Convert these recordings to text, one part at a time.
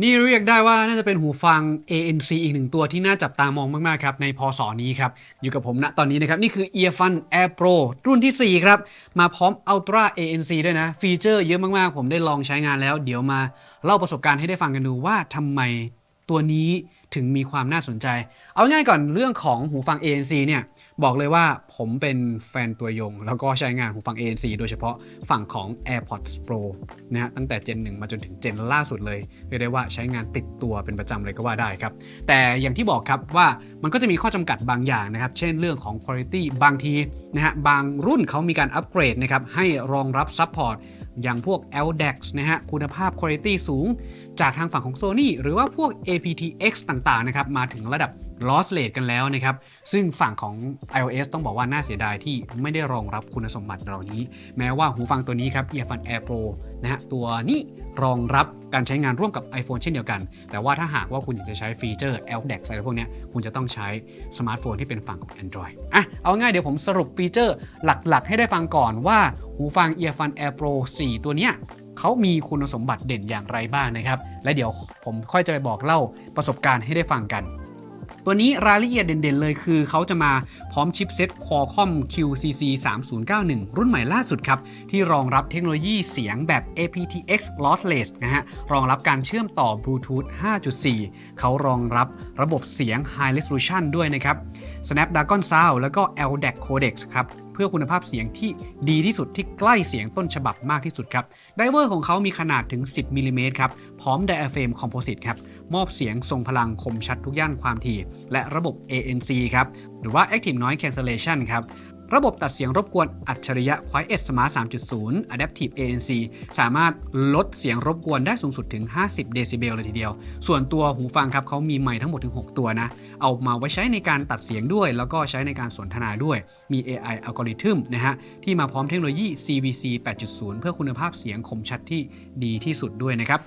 นี่เรียกได้ว่าน่าจะเป็นหูฟัง ANC อีกหนึ่งตัวที่น่าจับตามองมาก ๆ ครับ ในพศนี้ครับ อยู่กับผมณตอนนี้นะครับ นี่คือ Earfun Air Pro รุ่นที่ 4 ครับ มาพร้อม Ultra ANC ด้วยนะ ฟีเจอร์เยอะมาก ๆ ผมได้ลองใช้งานแล้ว เดี๋ยวมาเล่าประสบการณ์ให้ได้ฟังกันดูว่าทำไมตัวนี้ถึงมีความน่าสนใจ เอาง่ายก่อนเรื่องของหูฟัง ANC เนี่ย บอกเลยว่าผมเป็นแฟนตัวยง แล้วก็ใช้งานหูฟัง ANC โดยเฉพาะฝั่งของ AirPods Pro นะฮะตั้งแต่เจน1มาจนถึงเจนล่าสุดเลยเรียกได้ว่าใช้งานติดตัวเป็นประจำเลยก็ว่าได้ครับ แต่อย่างที่บอกครับว่ามันก็จะมีข้อจำกัดบางอย่างนะครับ เช่นเรื่องของ Quality บางทีนะฮะบางรุ่นเขามีการอัปเกรดนะครับให้รองรับ Support อย่างพวก LDAX นะฮะคุณภาพ Quality สูง จากทางฝั่งของ Sony หรือว่าพวก aptX ต่างๆนะครับมาถึงระดับ loss rate กันแล้วนะครับ ซึ่งฝั่งของ iOS ต้องบอกว่าน่าเสียดายที่ไม่ได้รองรับคุณสมบัติเหล่านี้ แม้ว่าหูฟังตัวนี้ครับ Earphone Air Pro นะฮะตัวนี้รองรับการใช้งานร่วมกับ iPhone เช่นเดียวกัน แต่ว่าถ้าหากว่าคุณอยากจะใช้ฟีเจอร์ LDAX อะไรพวกนี้คุณจะต้องใช้สมาร์ทโฟนที่เป็นฝั่งของ Android อะ เอาง่ายเดี๋ยวผมสรุปฟีเจอร์หลักๆ ให้ได้ฟังก่อนว่าหูฟัง Earphone Air Pro 4 ตัวเนี้ยเขามีคุณสมบัติเด่นอย่างไรบ้างนะครับ และเดี๋ยวผมค่อยจะไปบอกเล่าประสบการณ์ให้ได้ฟังกัน ตัวนี้รายละเอียดเด่นๆเลยคือเขาจะมาพร้อมชิปเซ็ต Qualcomm QCC 3091 รุ่นใหม่ล่าสุดครับ ที่รองรับเทคโนโลยีเสียงแบบ aptX Lossless นะฮะ รองรับการเชื่อมต่อ Bluetooth 5.4 เขารองรับระบบเสียง High Resolution ด้วยนะครับ Snapdragon Sound แล้วก็ LDAC Codec ครับเพื่อคุณภาพเสียงที่ดีที่สุดที่ใกล้เสียงต้นฉบับมากที่สุดครับไดเวอร์ของเขามีขนาดถึง 10มิลลิเมตรครับ พร้อม Diaphragm Composite ครับ มอบเสียงทรงพลังคมชัดทุกย่านความถี่ และระบบ ANC ครับ หรือว่า Active Noise Cancellation ครับระบบตัดเสียงรบกวนอัจฉริยะ Quiet Smart 3.0 Adaptive ANC สามารถลดเสียงรบกวนได้สูงสุดถึง 50 เดซิเบลเลยทีเดียว ส่วนตัวหูฟังครับเขามีไมค์ทั้งหมดถึง 6 ตัวนะ เอามาไว้ใช้ในการตัดเสียงด้วย แล้วก็ใช้ในการสนทนาด้วย มี AI อัลกอริทึมนะฮะ ที่มาพร้อมเทคโนโลยี CVC 8.0 เพื่อคุณภาพเสียงคมชัดที่ดีที่สุดด้วยนะครับ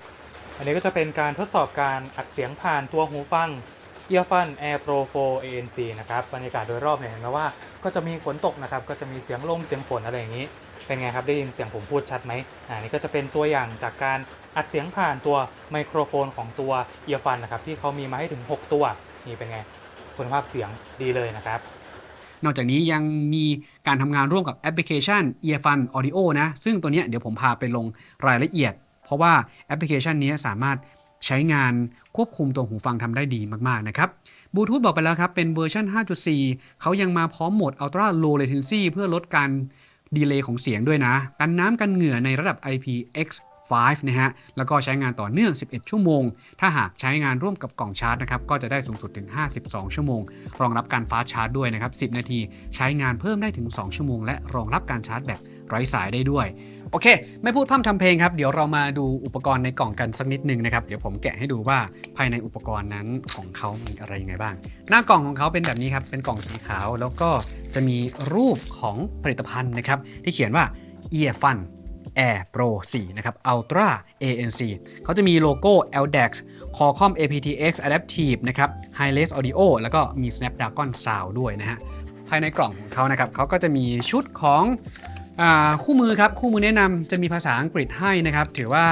อันนี้ก็จะเป็นการทดสอบการอัดเสียงผ่านตัวหูฟัง Earfun Air Pro 4 ANC นะครับบรรยากาศโดยรอบเนี่ยเห็นไหมว่าก็จะมีฝนตกนะครับ ก็จะมีเสียงลมเสียงฝนอะไรอย่างนี้ เป็นไงครับ ได้ยินเสียงผมพูดชัดไหมอ่านี่ก็จะเป็นตัวอย่างจากการอัดเสียงผ่านตัวไมโครโฟนของตัว Earfun นะครับ ที่เขามีมาให้ถึง 6 ตัว นี่เป็นไง คุณภาพเสียงดีเลยนะครับ นอกจากนี้ยังมีการทำงานร่วมกับแอปพลิเคชัน Earfun Audio นะ ซึ่งตัวนี้เดี๋ยวผมพาไปลงรายละเอียด เพราะว่าแอปพลิเคชันนี้สามารถใช้งานควบคุมตัวหูฟังทำได้ดีมาก ๆ นะครับบลูทูธบอกไปแล้วครับ เป็นเวอร์ชัน5.4 เขายังมาพร้อมโหมด Ultra Low Latency เพื่อลดการดีเลย์ของเสียงด้วยนะ กันน้ำกันเหงื่อในระดับ IPX 5 นะฮะ แล้วก็ใช้งานต่อเนื่อง 11 ชั่วโมง ถ้าหากใช้งานร่วมกับกล่องชาร์จนะครับ ก็จะได้สูงสุดถึง 52 ชั่วโมง รองรับการฟ้าชาร์จด้วยนะครับ 10 นาที ใช้งานเพิ่มได้ถึง 2 ชั่วโมง และรองรับการชาร์จแบบไร้สายได้ด้วย โอเค ไม่พูดพร่ำทำเพลงครับ เดี๋ยวเรามาดูอุปกรณ์ในกล่องกันสักนิดหนึ่งนะครับ เดี๋ยวผมแกะให้ดูว่าภายในอุปกรณ์นั้นของเขามีอะไรยังไงบ้าง หน้ากล่องของเขาเป็นแบบนี้ครับ เป็นกล่องสีขาว แล้วก็จะมีรูปของผลิตภัณฑ์นะครับ ที่เขียนว่า Earfun Air Pro 4 นะครับ Ultra ANC เขาจะมีโลโก้ LDAX Qualcomm aptX Adaptive นะครับ Hi-Res Audio แล้วก็มี Snapdragon Sound ด้วยนะฮะ ภายในกล่องของเขานะครับเขาก็จะมีชุดของ คู่มือครับคู่มือแนะนำจะมีภาษาอังกฤษให้นะครับ ถือว่า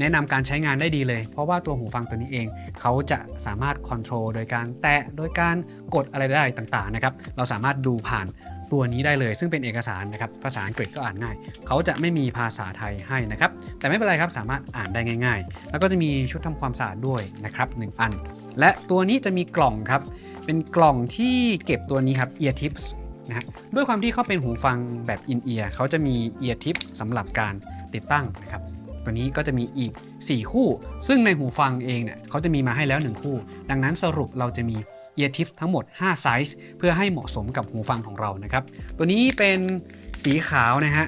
แนะนำการใช้งานได้ดีเลย เพราะว่าตัวหูฟังตัวนี้เอง เขาจะสามารถคอนโทรลโดยการแตะโดยการกดอะไรได้ต่างๆนะครับ เราสามารถดูผ่านตัวนี้ได้เลย ซึ่งเป็นเอกสารนะครับ ภาษาอังกฤษก็อ่านง่าย เขาจะไม่มีภาษาไทยให้นะครับ แต่ไม่เป็นไรครับสามารถอ่านได้ง่าย ๆ แล้วก็จะมีชุดทำความสะอาดด้วยนะครับหนึ่งอัน และตัวนี้จะมีกล่องครับเป็นกล่องที่เก็บตัวนี้ครับ ear tips นะฮะด้วยความที่เขาเป็นหูฟังแบบ in ear เขาจะมี ear tip สำหรับการติดตั้งนะครับตัวนี้ก็จะมีอีก 4 คู่ ซึ่งในหูฟังเองเนี่ยเขาจะมีมาให้แล้ว 1 คู่ ดังนั้นสรุปเราจะมี ear tip ทั้งหมด 5 ไซส์เพื่อให้เหมาะสมกับหูฟังของเรานะครับ ตัวนี้เป็นสีขาวนะฮะ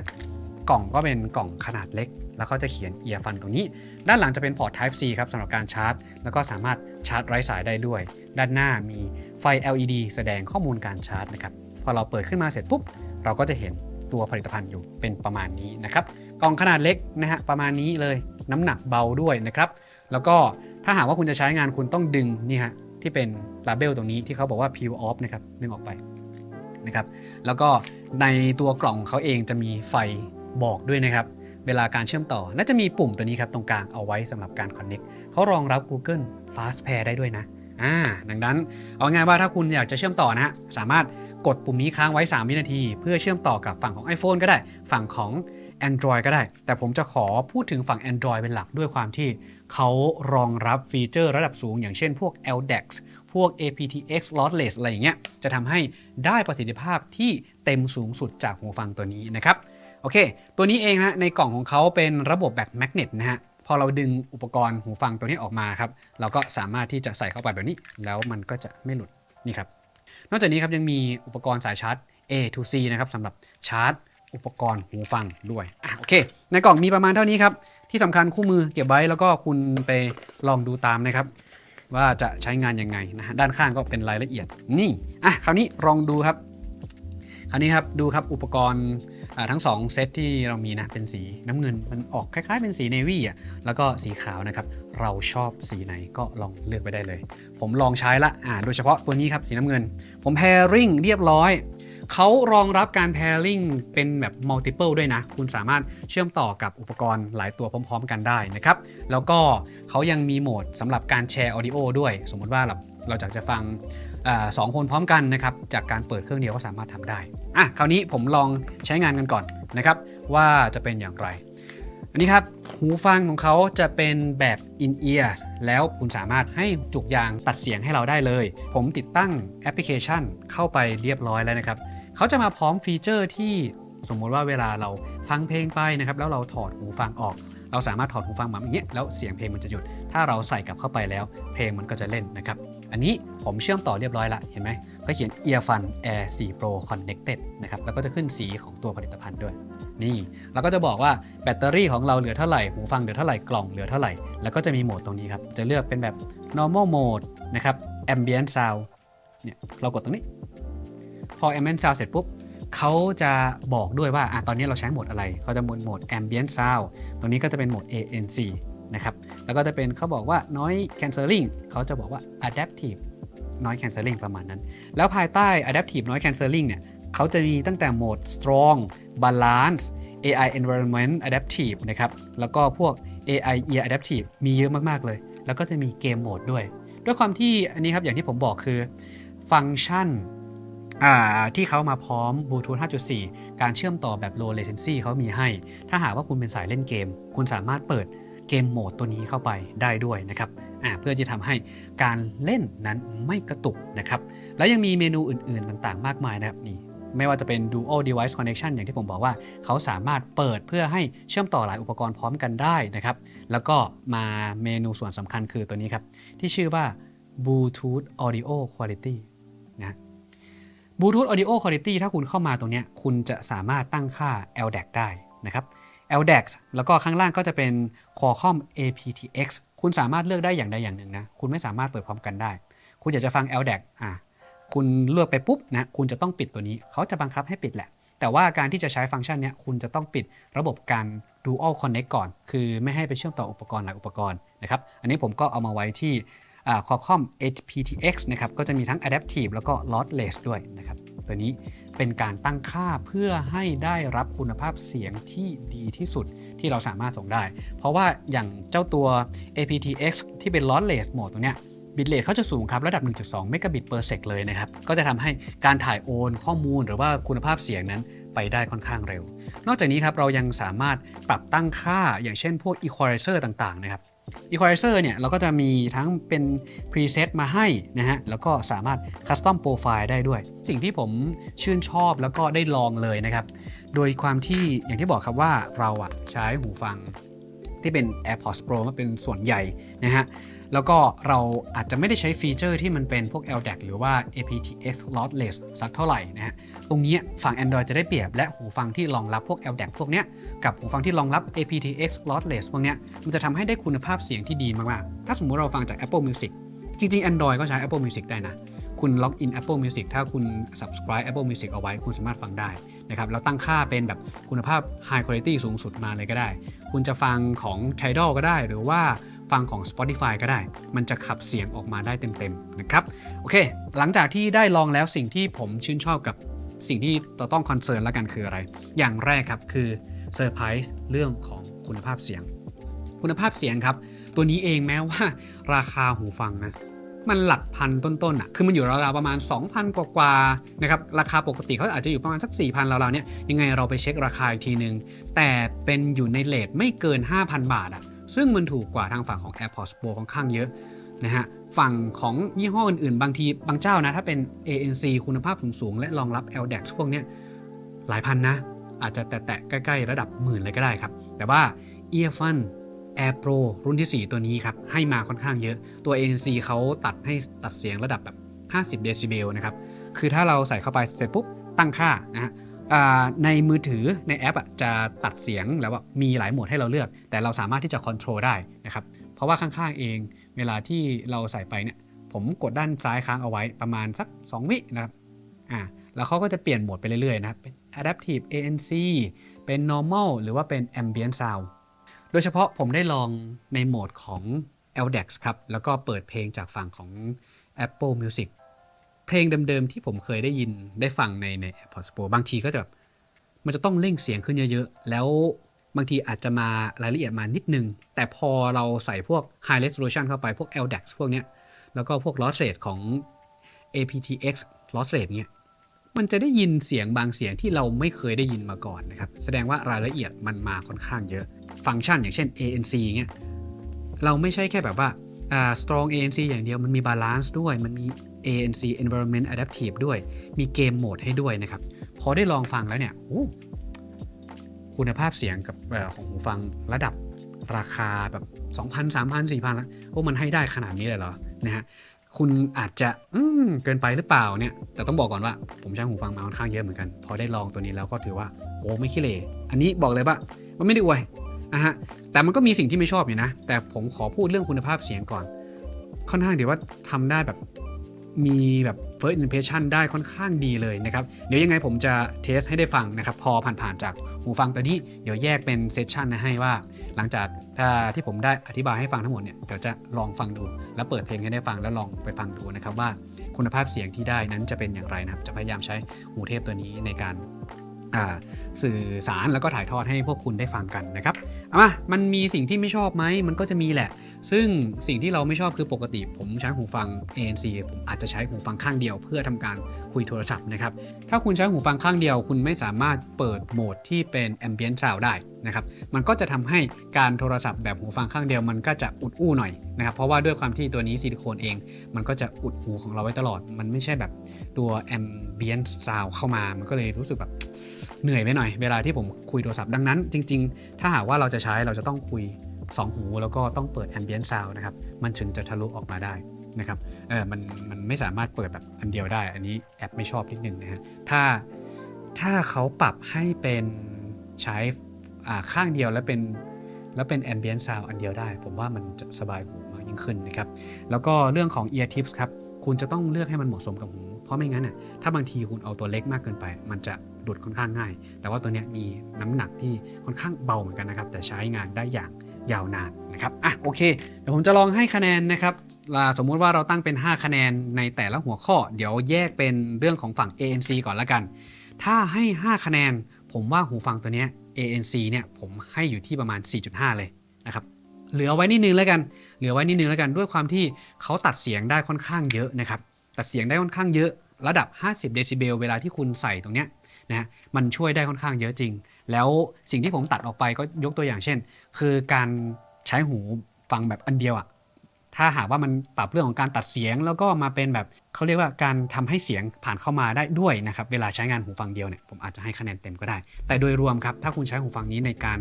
กล่องก็เป็นกล่องขนาดเล็ก แล้วก็จะเขียน ear fun ตรงนี้ ด้านหลังจะเป็นพอร์ต Type C ครับสำหรับการชาร์จ แล้วก็สามารถชาร์จไร้สายได้ด้วย ด้านหน้ามีไฟ LED แสดงข้อมูลการชาร์จนะครับ พอเราเปิดขึ้นมาเสร็จปุ๊บเราก็จะเห็นตัวผลิตภัณฑ์อยู่เป็นประมาณนี้นะครับกล่องขนาดเล็กนะฮะประมาณนี้เลยน้ำหนักเบาด้วยนะครับ แล้วก็ถ้าหากว่าคุณจะใช้งานคุณต้องดึงนี่ฮะที่เป็นลาเบลตรงนี้ที่เขาบอกว่า peel off นะครับดึงออกไปนะครับ แล้วก็ในตัวกล่องเขาเองจะมีไฟบอกด้วยนะครับ เวลาการเชื่อมต่อและจะมีปุ่มตัวนี้ครับตรงกลางเอาไว้สำหรับการ Connect เขารองรับ Google Fast Pair ได้ด้วยนะอ่าดังนั้นเอาง่ายว่าถ้าคุณอยากจะเชื่อมต่อนะฮะสามารถ กดปุ่มนี้ค้างไว้ 3 วินาที เพื่อเชื่อมต่อกับฝั่งของ iPhone ก็ได้ ฝั่งของ Android ก็ได้ แต่ผมจะขอพูดถึงฝั่ง Android เป็นหลักด้วยความที่เขารองรับฟีเจอร์ระดับสูง อย่างเช่นพวก LDAX พวก aptX lossless อะไรอย่างเงี้ย จะทำให้ได้ประสิทธิภาพที่เต็มสูงสุดจากหูฟังตัวนี้นะครับ โอเค ตัวนี้เองฮะในกล่องของเขาเป็นระบบแบบแมกเนตนะฮะ พอเราดึงอุปกรณ์หูฟังตัวนี้ออกมาครับ เราก็สามารถที่จะใส่เข้าไปแบบนี้ แล้วมันก็จะไม่หลุด นี่ครับ นอกจากนี้ครับยังมีอุปกรณ์สายชาร์จ A to C นะครับสำหรับชาร์จ อุปกรณ์หูฟังด้วยอะโอเค ในกล่องมีประมาณเท่านี้ครับ ที่สำคัญคู่มือเก็บไว้แล้วก็คุณไปลองดูตามนะครับ ว่าจะใช้งานยังไงนะฮะด้านข้างก็เป็นรายละเอียดนี่อะคราวนี้ลองดูครับคราวนี้ครับดูครับอุปกรณ์ อ่าทั้ง 2 เซตที่เรามีนะเป็นสีน้ำเงินมันออกคล้าย ๆ เป็นสีเนวี่อะแล้วก็สีขาวนะครับ เราชอบสีไหนก็ลองเลือกไปได้เลย ผมลองใช้ละอ่าโดยเฉพาะตัวนี้ครับสีน้ำเงิน ผมแพริ่งเรียบร้อยเขารองรับการ pairing เป็นแบบ multiple ด้วยนะ คุณสามารถเชื่อมต่อกับอุปกรณ์หลายตัวพร้อม ๆ กันได้นะครับ แล้วก็เขายังมีโหมดสำหรับการแชร์ audio ด้วย สมมติว่าเราเราอยากจะฟัง สองคนพร้อมกันนะครับจากการเปิดเครื่องเดียวก็สามารถทำได้อะคราวนี้ผมลองใช้งานกันก่อนนะครับว่าจะเป็นอย่างไร อันนี้ครับหูฟังของเขาจะเป็นแบบ in ear แล้วคุณสามารถให้จุกยางตัดเสียงให้เราได้เลย ผมติดตั้งแอปพลิเคชันเข้าไปเรียบร้อยแล้วนะครับเขาจะมาพร้อมฟีเจอร์ที่สมมติว่าเวลาเราฟังเพลงไปนะครับแล้วเราถอดหูฟังออก เราสามารถถอดหูฟังมาอย่างเงี้ยแล้วเสียงเพลงมันจะหยุด ถ้าเราใส่กลับเข้าไปแล้ว เพลงมันก็จะเล่นนะครับ อันนี้ผมเชื่อมต่อเรียบร้อยละเห็นไหมเขาเขียน Earfun Air 4 Pro Connected นะครับแล้วก็จะขึ้นสีของตัวผลิตภัณฑ์ด้วย นี่เราก็จะบอกว่าแบตเตอรี่ของเราเหลือเท่าไหร่หูฟังเหลือเท่าไหร่กล่องเหลือเท่าไหร่ แล้วก็จะมีโหมดตรงนี้ครับ จะเลือกเป็นแบบ normal mode นะครับ ambient sound เนี่ยเรากดตรงนี้ พอ ambient sound เสร็จปุ๊บเขาจะบอกด้วยว่าอะตอนนี้เราใช้โหมดอะไรเขาจะโหมดโหมด ambient sound ตรงนี้ก็จะเป็นโหมด ANC นะครับ แล้วก็จะเป็นเขาบอกว่า noise cancelling เขาจะบอกว่า adaptive noise cancelling ประมาณนั้น แล้วภายใต้ adaptive noise cancelling เนี่ยเขาจะมีตั้งแต่โหมด strong balance AI environment adaptive นะครับ แล้วก็พวก AI ear adaptive มีเยอะมาก ๆ เลย แล้วก็จะมีเกมโหมดด้วย ด้วยความที่อันนี้ครับ อย่างที่ผมบอกคือฟังก์ชันที่เขามาพร้อม Bluetooth 5.4 การเชื่อมต่อแบบ low latency เขามีให้ ถ้าหากว่าคุณเป็นสายเล่นเกม คุณสามารถเปิด เกมโหมดตัวนี้เข้าไปได้ด้วยนะครับเพื่อจะทำให้การเล่นนั้นไม่กระตุกนะครับแล้วยังมีเมนูอื่น ๆ ต่างๆ มากมายนะครับนี่ไม่ว่าจะเป็น dual device connection อย่างที่ผมบอกว่า เขาสามารถเปิดเพื่อให้เชื่อมต่อหลายอุปกรณ์พร้อมกันได้นะครับ แล้วก็มาเมนูส่วนสำคัญคือตัวนี้ครับ ที่ชื่อว่า Bluetooth Audio Quality นะ Bluetooth Audio Quality ถ้าคุณเข้ามาตรงนี้ คุณจะสามารถตั้งค่า LDAC ได้นะครับ LDAC แล้วก็ข้างล่างก็จะเป็น Qualcomm aptX คุณสามารถเลือกได้อย่างใดอย่างหนึ่งนะ คุณไม่สามารถเปิดพร้อมกันได้ คุณอยากจะฟัง LDAC อะคุณเลือกไปปุ๊บนะ คุณจะต้องปิดตัวนี้ เขาจะบังคับให้ปิดแหละ แต่ว่าการที่จะใช้ฟังก์ชันนี้คุณจะต้องปิดระบบการ dual connect ก่อน คือไม่ให้ไปเชื่อมต่ออุปกรณ์หลายอุปกรณ์นะครับ อันนี้ผมก็เอามาไว้ที่อ่า Qualcomm aptX นะครับ ก็จะมีทั้ง adaptive แล้วก็ lossless ด้วยนะครับ ตัวนี้ เป็นการตั้งค่าเพื่อให้ได้รับคุณภาพเสียงที่ดีที่สุดที่เราสามารถส่งได้ เพราะว่าอย่างเจ้าตัว aptX ที่เป็น lossless mode ตัวเนี้ยบิตเรทเขาจะสูงครับ ระดับ 1.2 เมกะบิตเปอร์เซกเลยนะครับ ก็จะทำให้การถ่ายโอนข้อมูลหรือว่าคุณภาพเสียงนั้นไปได้ค่อนข้างเร็ว นอกจากนี้ครับ เรายังสามารถปรับตั้งค่าอย่างเช่นพวก equalizer ต่างๆ นะครับ equalizer เนี่ยเราก็จะมีทั้งเป็น preset มาให้นะฮะ แล้วก็สามารถ custom profile ได้ด้วย สิ่งที่ผมชื่นชอบแล้วก็ได้ลองเลยนะครับ โดยความที่อย่างที่บอกครับว่าเราอะใช้หูฟังที่เป็น AirPods Pro มาเป็นส่วนใหญ่นะฮะ แล้วก็เราอาจจะไม่ได้ใช้ฟีเจอร์ที่มันเป็นพวก LDAC หรือว่า aptX lossless สักเท่าไหร่นะฮะ ตรงนี้ฝั่ง Android จะได้เปรียบและหูฟังที่รองรับพวก LDAC พวกเนี้ยกับหูฟังที่รองรับ aptX lossless พวกเนี้ยมันจะทำให้ได้คุณภาพเสียงที่ดีมากๆ ถ้าสมมุติเราฟังจาก Apple Music จริง ๆ Android ก็ใช้ Apple Music ได้นะ คุณล็อกอิน Apple Music ถ้าคุณ subscribe Apple Music เอาไว้ คุณสามารถฟังได้นะครับ แล้วตั้งค่าเป็นแบบคุณภาพ High Quality สูงสุดมาเลยก็ได้ คุณจะฟังของ Tidal ก็ได้ หรือว่า ฟังของ Spotify ก็ได้ มันจะขับเสียงออกมาได้เต็มๆนะครับ โอเค หลังจากที่ได้ลองแล้วสิ่งที่ผมชื่นชอบกับสิ่งที่เราต้องคอนเซิร์นแล้วกันคืออะไร อย่างแรกครับคือเซอร์ไพรส์เรื่องของคุณภาพเสียง คุณภาพเสียงครับ ตัวนี้เองแม้ว่าราคาหูฟังนะมันหลักพันต้นๆอะ คือมันอยู่ราวๆประมาณ 2,000 กว่าๆนะครับ ราคาปกติเขาอาจจะอยู่ประมาณสัก 4,000ราวๆเนี่ย ยังไงเราไปเช็คราคาอีกทีนึง แต่เป็นอยู่ในเลทไม่เกิน 5,000 บาทอะ ซึ่งมันถูกกว่าทางฝั่งของ AirPods Pro ค่อนข้างเยอะนะฮะฝั่งของยี่ห้ออื่นๆ บางทีบางเจ้านะ ถ้าเป็น ANC คุณภาพสูงๆ และรองรับ LDAC พวกเนี้ยหลายพันนะ อาจจะแตะๆใกล้ๆ ระดับหมื่นเลยก็ได้ครับ แต่ว่า Earfun Air Pro รุ่นที่ 4 ตัวนี้ครับ ให้มาค่อนข้างเยอะตัว ANC เขาตัดให้ตัดเสียงระดับแบบ 50 เดซิเบลนะครับ คือถ้าเราใส่เข้าไปเสร็จปุ๊บตั้งค่านะฮะ ในมือถือในแอปอะจะตัดเสียงแล้วว่ามีหลายโหมดให้เราเลือก แต่เราสามารถที่จะคอนโทรลได้นะครับเพราะว่าข้างๆเอง เวลาที่เราใส่ไปเนี่ยผมกดด้านซ้ายค้างเอาไว้ประมาณสัก 2 วินะครับอ่าแล้วเขาก็จะเปลี่ยนโหมดไปเรื่อยๆนะครับเป็น Adaptive ANC เป็น Normal หรือว่าเป็น Ambient Sound โดยเฉพาะผมได้ลองในโหมดของ LDAX ครับ แล้วก็เปิดเพลงจากฝั่งของ Apple Music เพลงเดิมๆที่ผมเคยได้ยินได้ฟังในใน AirPods Pro บางทีก็จะแบบมันจะต้องเร่งเสียงขึ้นเยอะๆ แล้วบางทีอาจจะมารายละเอียดมานิดนึง แต่พอเราใส่พวก High Resolution เข้าไปพวก LDAX พวกเนี้ย แล้วก็พวก loss rate ของ aptX loss rate เนี้ยมันจะได้ยินเสียงบางเสียงที่เราไม่เคยได้ยินมาก่อนนะครับ แสดงว่ารายละเอียดมันมาค่อนข้างเยอะ ฟังก์ชันอย่างเช่น ANC เงี้ย เราไม่ใช่แค่แบบว่า อ่า strong ANC อย่างเดียว มันมี balance ด้วย มันมี ANC environment adaptive ด้วย มีเกมโหมดให้ด้วยนะครับ พอได้ลองฟังแล้วเนี่ยคุณภาพเสียงกับของหูฟังระดับราคาแบบ 2,000 3,000 4,000แล้วโอ้มันให้ได้ขนาดนี้เลยเหรอนะฮะคุณอาจจะอืมเกินไปหรือเปล่าเนี่ย แต่ต้องบอกก่อนว่า ผมใช้หูฟังมาค่อนข้างเยอะเหมือนกัน พอได้ลองตัวนี้แล้วก็ถือว่าโอ้ไม่ขี้เหร่อันนี้บอกเลยว่ามันไม่ได้อวยอะฮะแต่มันก็มีสิ่งที่ไม่ชอบอยู่นะ แต่ผมขอพูดเรื่องคุณภาพเสียงก่อน ค่อนข้างเดี๋ยวว่าทำได้แบบ มีแบบ first impression ได้ค่อนข้างดีเลยนะครับ เดี๋ยวยังไงผมจะเทสให้ได้ฟังนะครับ พอผ่านๆจากหูฟังตัวนี้เดี๋ยวแยกเป็นเซสชันให้ว่า หลังจากที่ผมได้อธิบายให้ฟังทั้งหมดเนี่ยเดี๋ยวจะลองฟังดู แล้วเปิดเพลงให้ได้ฟังแล้วลองไปฟังดูนะครับว่าคุณภาพเสียงที่ได้นั้นจะเป็นอย่างไรนะครับ จะพยายามใช้หูเทพตัวนี้ในการสื่อสารแล้วก็ถ่ายทอดให้พวกคุณได้ฟังกันนะครับเอามามันมีสิ่งที่ไม่ชอบไหมมันก็จะมีแหละ ซึ่งสิ่งที่เราไม่ชอบคือปกติผมใช้หูฟัง ANC ผมอาจจะใช้หูฟังข้างเดียว เพื่อทำการคุยโทรศัพท์นะครับ ถ้าคุณใช้หูฟังข้างเดียว คุณไม่สามารถเปิดโหมดที่เป็น ambient sound ได้นะครับ มันก็จะทำให้การโทรศัพท์แบบหูฟังข้างเดียวมันก็จะอุดอู้หน่อยนะครับ เพราะว่าด้วยความที่ตัวนี้ซิลิโคนเอง มันก็จะอุดหูของเราไว้ตลอด มันไม่ใช่แบบตัว ambient sound เข้ามา มันก็เลยรู้สึกแบบเหนื่อยไปหน่อย เวลาที่ผมคุยโทรศัพท์ดังนั้น จริง ๆ ถ้าหากว่าเราจะใช้เราจะต้องคุย 2 หูแล้วก็ต้องเปิด ambient sound นะครับ มันถึงจะทะลุออกมาได้นะครับเออมันมันไม่สามารถเปิดแบบอันเดียวได้ อันนี้แอปไม่ชอบนิดนึงนะฮะถ้าถ้าเขาปรับให้เป็นใช้อ่าข้างเดียวแล้วเป็นแล้วเป็น ambient sound อันเดียวได้ ผมว่ามันจะสบายหูมากยิ่งขึ้นนะครับ แล้วก็เรื่องของ ear tips ครับ คุณจะต้องเลือกให้มันเหมาะสมกับหู เพราะไม่งั้นน่ะถ้าบางทีคุณเอาตัวเล็กมากเกินไป มันจะหลุดค่อนข้างง่าย แต่ว่าตัวนี้มีน้ำหนักที่ค่อนข้างเบาเหมือนกันนะครับ แต่ใช้งานได้อย่าง ยาวนานนะครับอะโอเคเดี๋ยวผมจะลองให้คะแนนนะครับสมมุติว่าเราตั้งเป็น 5 คะแนนในแต่ละหัวข้อ เดี๋ยวแยกเป็นเรื่องของฝั่ง ANC ก่อนละกัน ถ้าให้ 5 คะแนน ผมว่าหูฟังตัวเนี้ย ANC เนี่ยผมให้อยู่ที่ประมาณ 4.5 เลยนะครับเหลือไว้นิดนึงแล้วกัน เหลือไว้นิดนึงแล้วกันด้วยความที่เขาตัดเสียงได้ค่อนข้างเยอะนะครับ ตัดเสียงได้ค่อนข้างเยอะ ระดับ 50 เดซิเบล เวลาที่คุณใส่ตรงเนี้ย นะฮะมันช่วยได้ค่อนข้างเยอะจริง แล้วสิ่งที่ผมตัดออกไปก็ยกตัวอย่างเช่น คือการใช้หูฟังแบบอันเดียวอะถ้าหากว่ามันปรับเรื่องของการตัดเสียง แล้วก็มาเป็นแบบเขาเรียกว่าการทำให้เสียงผ่านเข้ามาได้ด้วยนะครับเวลาใช้งานหูฟังเดียวเนี่ยผมอาจจะให้คะแนนเต็มก็ได้ แต่โดยรวมครับถ้าคุณใช้หูฟังนี้ในการ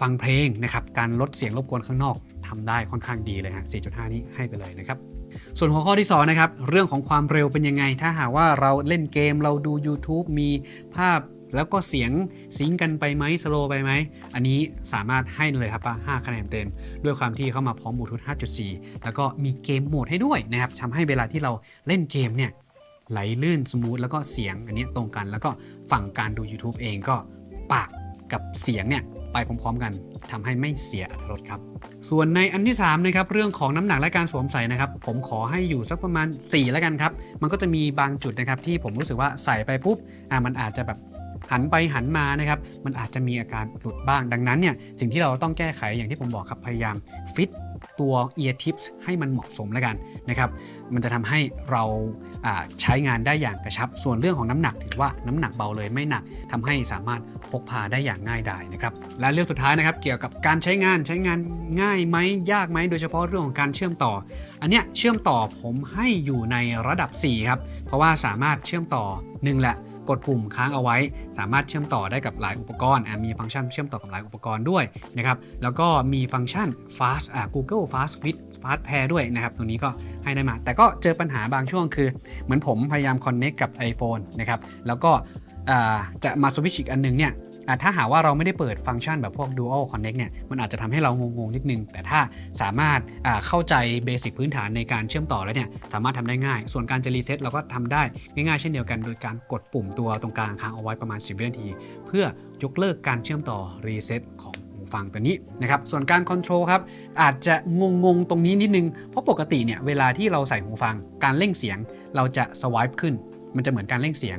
ฟังเพลงนะครับการลดเสียงรบกวนข้างนอกทำได้ค่อนข้างดีเลยฮะ4.5 นี้ให้ไปเลยนะครับ ส่วนหัวข้อที่2นะครับเรื่องของความเร็วเป็นยังไง ถ้าหากว่าเราเล่นเกมเราดู YouTube มีภาพแล้วก็เสียงซิงกันไปไหมสโลไปไหม อันนี้สามารถให้เลยครับว่า5คะแนนเต็ม ด้วยความที่เข้ามาพร้อมบลูทูธ5.4 แล้วก็มีเกมโหมดให้ด้วยนะครับทำให้เวลาที่เราเล่นเกมเนี่ยไหลลื่นสมูทแล้วก็เสียงอันนี้ตรงกัน แล้วก็ฝั่งการดู YouTube เองก็ปากกับเสียงเนี่ย ไปพร้อมๆ กันทำให้ไม่เสียอรรถรสครับ ส่วนในอันที่3นะครับเรื่องของน้ำหนักและการสวมใส่นะครับ ผมขอให้อยู่สักประมาณ 4 แล้วกันครับ มันก็จะมีบางจุดนะครับที่ผมรู้สึกว่าใส่ไปปุ๊บอะมันอาจจะแบบหันไปหันมานะครับ มันอาจจะมีอาการหลุดบ้าง ดังนั้นเนี่ยสิ่งที่เราต้องแก้ไขอย่างที่ผมบอกครับพยายามฟิต ตัว ear tips ให้มันเหมาะสมแล้วกันนะครับ มันจะทำให้เราใช้งานได้อย่างกระชับ ส่วนเรื่องของน้ำหนักถือว่าน้ำหนักเบาเลยไม่หนักทำให้สามารถพกพาได้อย่างง่ายดายนะครับ และเรื่องสุดท้ายนะครับเกี่ยวกับการใช้งานใช้งานง่ายไหมยากไหมโดยเฉพาะเรื่องของการเชื่อมต่อ อันเนี้ยเชื่อมต่อผมให้อยู่ในระดับ 4 ครับ เพราะว่าสามารถเชื่อมต่อหนึ่งแหละ กดปุ่มค้างเอาไว้ สามารถเชื่อมต่อได้กับหลายอุปกรณ์มีฟังก์ชันเชื่อมต่อกับหลายอุปกรณ์ด้วยนะครับแล้วก็มีฟังก์ชัน fast อะ Google Fast Fit Fast Pair ด้วยนะครับตรงนี้ก็ให้ได้มา แต่ก็เจอปัญหาบางช่วงคือ เหมือนผมพยายาม connect กับ iPhone นะครับแล้วก็จะมาสวิตช์อีกอันหนึงเนี่ย ถ้าหาว่าเราไม่ได้เปิดฟังก์ชันแบบพวก Dual Connect เนี่ยมันอาจจะทำให้เรางงๆนิดนึง แต่ถ้าสามารถเข้าใจเบสิกพื้นฐานในการเชื่อมต่อแล้วเนี่ยสามารถทำได้ง่าย ส่วนการจะรีเซ็ตเราก็ทำได้ง่ายๆเช่นเดียวกัน โดยการกดปุ่มตัวตรงกลางค้างเอาไว้ประมาณ 10วินาที เพื่อยกเลิกการเชื่อมต่อรีเซ็ตของหูฟังตัวนี้นะครับ ส่วนการคอนโทรลครับ อาจจะงงๆ ตรงนี้นิดนึง เพราะปกติเนี่ย เวลาที่เราใส่หูฟัง การเร่งเสียง เราจะสวายขึ้น มันจะเหมือนการเร่งเสียง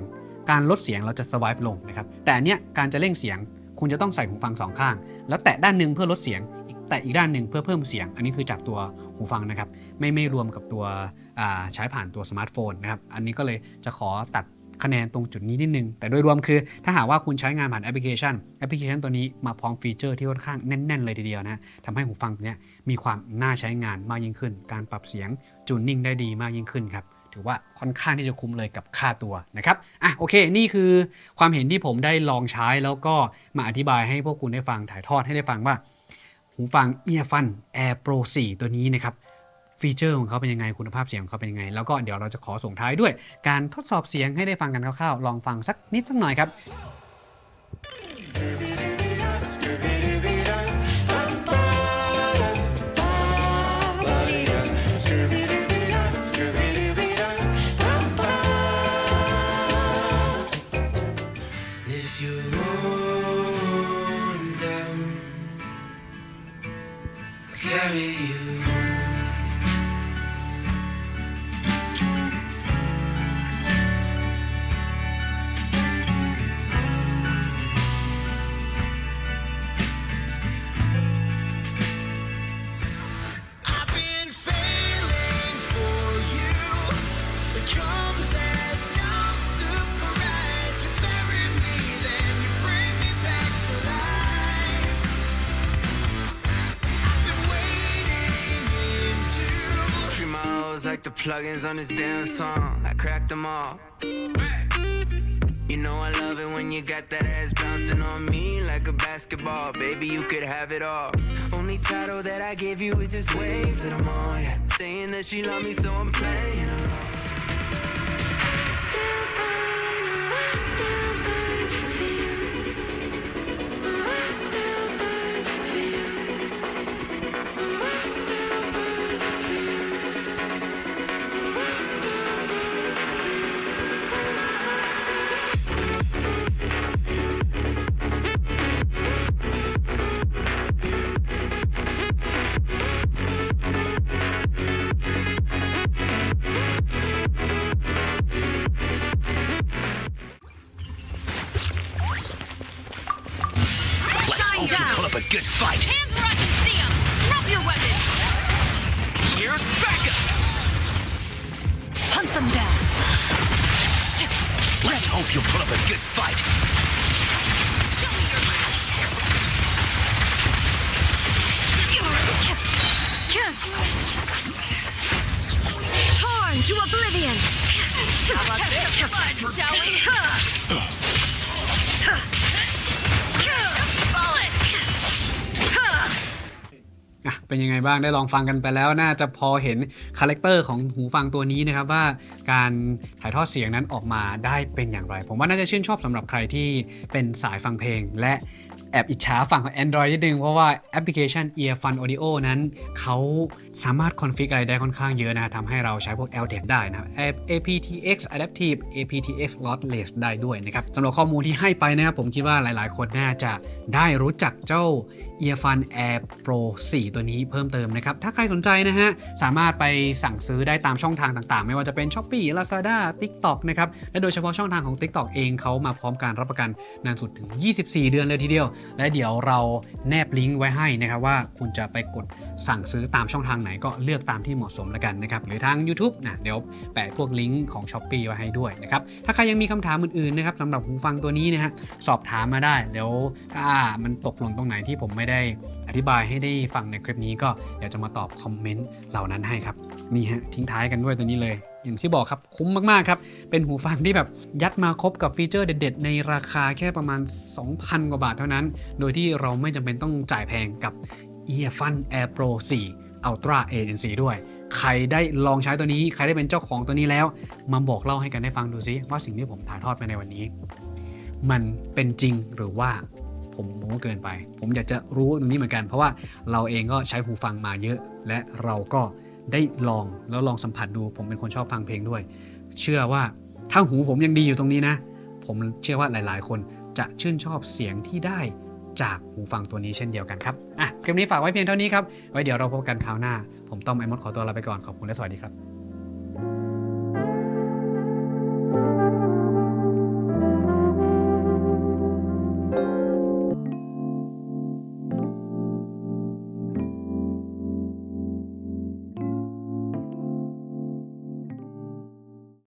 การลดเสียงเราจะสวายลงนะครับ แต่อันเนี้ยการจะเร่งเสียงคุณจะต้องใส่หูฟังสองข้าง แล้วแตะด้านหนึ่งเพื่อลดเสียง แตะอีกด้านหนึ่งเพื่อเพิ่มเสียง อันนี้คือจากตัวหูฟังนะครับ ไม่ไม่รวมกับตัวใช้ผ่านตัวสมาร์ทโฟนนะครับ อันนี้ก็เลยจะขอตัดคะแนนตรงจุดนี้นิดนึง แต่โดยรวมคือ ถ้าหากว่าคุณใช้งานผ่านแอปพลิเคชัน แอปพลิเคชันตัวนี้มาพร้อมฟีเจอร์ที่ค่อนข้างแน่น ๆ เลยทีเดียวนะทำให้หูฟังตัวเนี้ยมีความน่าใช้งานมากยิ่งขึ้น การปรับเสียงจูนนิ่งได้ดีมากยิ่งขึ้นครับ ถือว่าค่อนข้างที่จะคุ้มเลยกับค่าตัวนะครับอะโอเค นี่คือความเห็นที่ผมได้ลองใช้แล้วก็มาอธิบายให้พวกคุณได้ฟังถ่ายทอดให้ได้ฟังว่า หูฟัง Earfun Air Pro 4 ตัวนี้นะครับฟีเจอร์ของเขาเป็นยังไงคุณภาพเสียงของเขาเป็นยังไง แล้วก็เดี๋ยวเราจะขอส่งท้ายด้วย การทดสอบเสียงให้ได้ฟังกันคร่าวๆ ลองฟังสักนิดสักหน่อยครับ like the plugins on this damn song. I cracked them all. You know I love it when you got that ass bouncing on me like a basketball. Baby, you could have it all. Only title that I gave you is this wave that I'm on. Yeah. Saying that she love me, so I'm playing along. Up a good fight. Hands where I can see 'em! Drop your weapons! Here's backup. Hunt them down! Let's hope you put up a good fight. Show me your Torn to oblivion. How about this blood, shall we? อะ เป็นยังไงบ้างได้ลองฟังกันไปแล้ว น่าจะพอเห็นคาแรคเตอร์ของหูฟังตัวนี้นะครับว่าการถ่ายทอดเสียงนั้นออกมาได้เป็นอย่างไร ผมว่าน่าจะชื่นชอบสำหรับใครที่เป็นสายฟังเพลง และแอบอิจฉาฝั่งของ Android นิดนึง เพราะว่าแอปพลิเคชัน Earfun Audio นั้น เขาสามารถคอนฟิกอะไรได้ค่อนข้างเยอะนะทำให้เราใช้พวก LDAC ได้นะครับ aptX Adaptive aptX Lossless ได้ด้วยนะครับสำหรับข้อมูลที่ให้ไปนะครับผมคิดว่าหลายๆ คนน่าจะได้รู้จักเจ้า Earfun Air Pro 4 ตัวนี้เพิ่มเติมนะครับ ถ้าใครสนใจนะฮะ สามารถไปสั่งซื้อได้ตามช่องทางต่างๆ ไม่ว่าจะเป็น Shopee Lazada TikTok นะครับ และโดยเฉพาะช่องทางของ TikTok เองเขามาพร้อมการรับประกันนานสุดถึง 24 เดือนเลยทีเดียว และเดี๋ยวเราแนบลิงก์ไว้ให้นะครับว่าคุณจะไปกดสั่งซื้อตามช่องทางไหนก็เลือกตามที่เหมาะสมแล้วกันนะครับ หรือทาง YouTube นะเดี๋ยวแปะพวกลิงก์ของ Shopee ไว้ให้ด้วยนะครับ ถ้าใครยังมีคำถามอื่นๆนะครับสำหรับหูฟังตัวนี้นะฮะสอบถามมาได้แล้วถ้ามันตกหล่นตรงไหนที่ผมไม่ได้อธิบายให้ได้ฟังในคลิปนี้ก็เดี๋ยวจะมาตอบคอมเมนต์เหล่านั้นให้ครับนี่ฮะทิ้งท้ายกันด้วยตัวนี้เลย อย่างที่บอกครับคุ้มมากๆครับ เป็นหูฟังที่แบบยัดมาครบกับฟีเจอร์เด็ด ๆ ในราคาแค่ประมาณ 2,000 กว่าบาทเท่านั้น โดยที่เราไม่จำเป็นต้องจ่ายแพงกับ Earfun Air Pro 4 Ultra Agency ด้วยใครได้ลองใช้ตัวนี้ ใครได้เป็นเจ้าของตัวนี้แล้ว มาบอกเล่าให้กันได้ฟังดูซิว่าสิ่งที่ผมถ่ายทอดไปในวันนี้ มันเป็นจริงหรือว่า ผมโม้เกินไป ผมอยากจะรู้ตรงนี้เหมือนกัน เพราะว่าเราเองก็ใช้หูฟังมาเยอะ และเราก็ได้ลองแล้วลองสัมผัสดู ผมเป็นคนชอบฟังเพลงด้วย เชื่อว่าถ้าหูผมยังดีอยู่ตรงนี้นะ ผมเชื่อว่าหลาย ๆ คนจะชื่นชอบเสียงที่ได้จากหูฟังตัวนี้เช่นเดียวกันครับ อะ คลิปนี้ฝากไว้เพียงเท่านี้ครับ ไว้เดี๋ยวเราพบกันคราวหน้า ผมต้อมไอมดขอตัวลาไปก่อน ขอบคุณและสวัสดีครับ